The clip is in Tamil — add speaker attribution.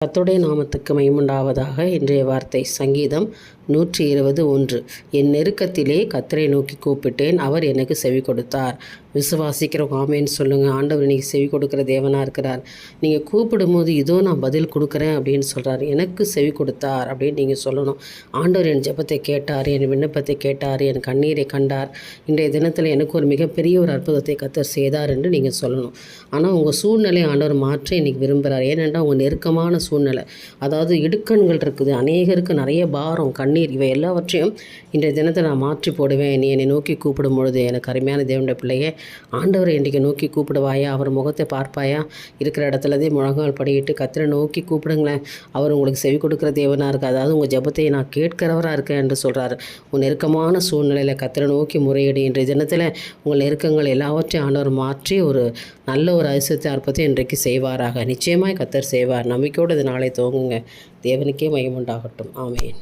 Speaker 1: கத்துடைய நாமத்துக்கு மைமுண்டாவதாக இன்றைய வார்த்தை சங்கீதம் நூற்றி இருபது ஒன்று. என் நெருக்கத்திலே கத்தரை நோக்கி கூப்பிட்டேன் அவர் எனக்கு செவி கொடுத்தார். விசுவாசிக்கிறவங்க ஆமேன்னு சொல்லுங்கள் ஆண்டவர் இன்றைக்கி செவி கொடுக்குற தேவனாக இருக்கிறார். நீங்கள் கூப்பிடும்போது இதோ நான் பதில் கொடுக்குறேன் அப்படின்னு சொல்கிறார் எனக்கு செவி கொடுத்தார் அப்படின்னு நீங்கள் சொல்லணும். ஆண்டவர் என் ஜெபத்தை கேட்டார் என் விண்ணப்பத்தை கேட்டார் என் கண்ணீரை கண்டார். இன்றைய தினத்தில் எனக்கு ஒரு மிகப்பெரிய ஒரு அற்புதத்தை கத்தர் செய்தார் என்று நீங்கள் சொல்லணும். ஆனால் உங்கள் சூழ்நிலை ஆண்டவர் மாற்ற இன்னைக்கு விரும்புகிறார் ஏனென்றால் உங்கள் நெருக்கமான சூழ்நிலை. அதாவது இடுக்கண்கள் இருக்குது அநேகருக்கு நிறைய பாரம் கண்ணீர் இவை எல்லாவற்றையும் இன்றைய தினத்தை நான் மாற்றி போடுவேன். நீ என்னை நோக்கி கூப்பிடும் பொழுது எனக்கு அருமையான தேவனுடைய பிள்ளையே ஆண்டவரை இன்றைக்கு நோக்கி கூப்பிடுவாயா? அவர் முகத்தை பார்ப்பாயா? இருக்கிற இடத்துலதே முழங்கால் படியிட்டு கத்திரை நோக்கி கூப்பிடுங்களேன். அவர் உங்களுக்கு செவி கொடுக்குற தேவனாக இருக்குது அதாவது உங்கள் ஜபத்தை நான் கேட்கிறவராக இருக்கேன் என்று சொல்கிறாரு உன் நெருக்கமான சூழ்நிலையில் கத்திரை நோக்கி முறையீடு. இன்றைய தினத்தில் உங்கள் நெருக்கங்கள் எல்லாவற்றையும் ஆண்டவர் மாற்றி ஒரு நல்ல ஒரு அதிசயத்தை அற்பத்தை இன்றைக்கு செய்வாராக. நிச்சயமாய் கத்தர் செய்வார். நம்பிக்கையோடு இது நாளை துவங்குங்க. தேவனுக்கே மையம் உண்டாகட்டும். ஆமேன்.